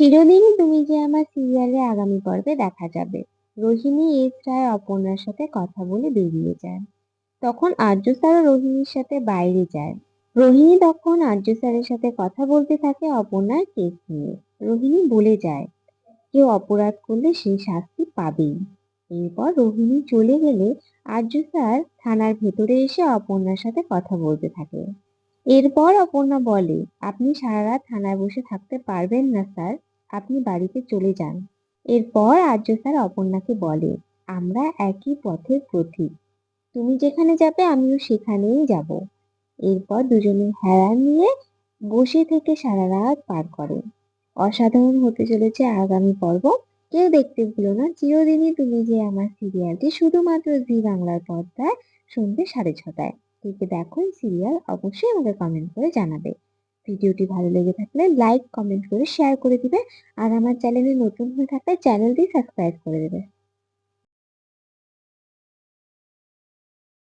চিরদিনই তুমি যে আমার সিরিয়ালে আগামী পর্বে দেখা যাবে। রোহিণী এস রায় অপর্ণার সাথে কথা বলে বেরিয়ে যায়। তখন আর্য স্যারও রোহিণীর সাথে বাইরে যায়। রোহিণী তখন আর্য স্যারের সাথে কথা বলতে থাকে অপর্ণার কেস নিয়ে। রোহিণী বলে যায়, কেউ অপরাধ করলে সে শাস্তি পাবেই। এরপর রোহিণী চলে গেলে আর্য স্যার থানার ভেতরে এসে অপর্ণার সাথে কথা বলতে থাকে। এরপর অপর্ণা বলে, আপনি সারা রাত থানায় বসে থাকতে পারবেন না, স্যার। আপনি বাড়িতে চলে যান। এরপর আর্য স্যার অপর্ণাকে বলে, আমরা একই পথের পথিক তুমি যেখানে যাবে, আমিও সেখানেই যাব। এরপর দুজনে হেরান নিয়ে বসে থেকে সারা রাত পার করে। অসাধারণ হতে চলেছে আগামী পর্ব। কেউ দেখতে ভুলো না, চিরদিনই তুমি যে আমার সিরিয়ালটি শুধুমাত্র জি বাংলার পর্দায় সন্ধ্যে সাড়ে ছটায়। কে দেখো সিরিয়াল অবশ্যই আমাকে কমেন্ট করে জানাবে। ভিডিওটি ভালো লেগে থাকলে লাইক কমেন্ট করে শেয়ার করে দিবে। আর আমার চ্যানেলে নতুন হয়ে থাকলে চ্যানেলটি সাবস্ক্রাইব করে দেবে।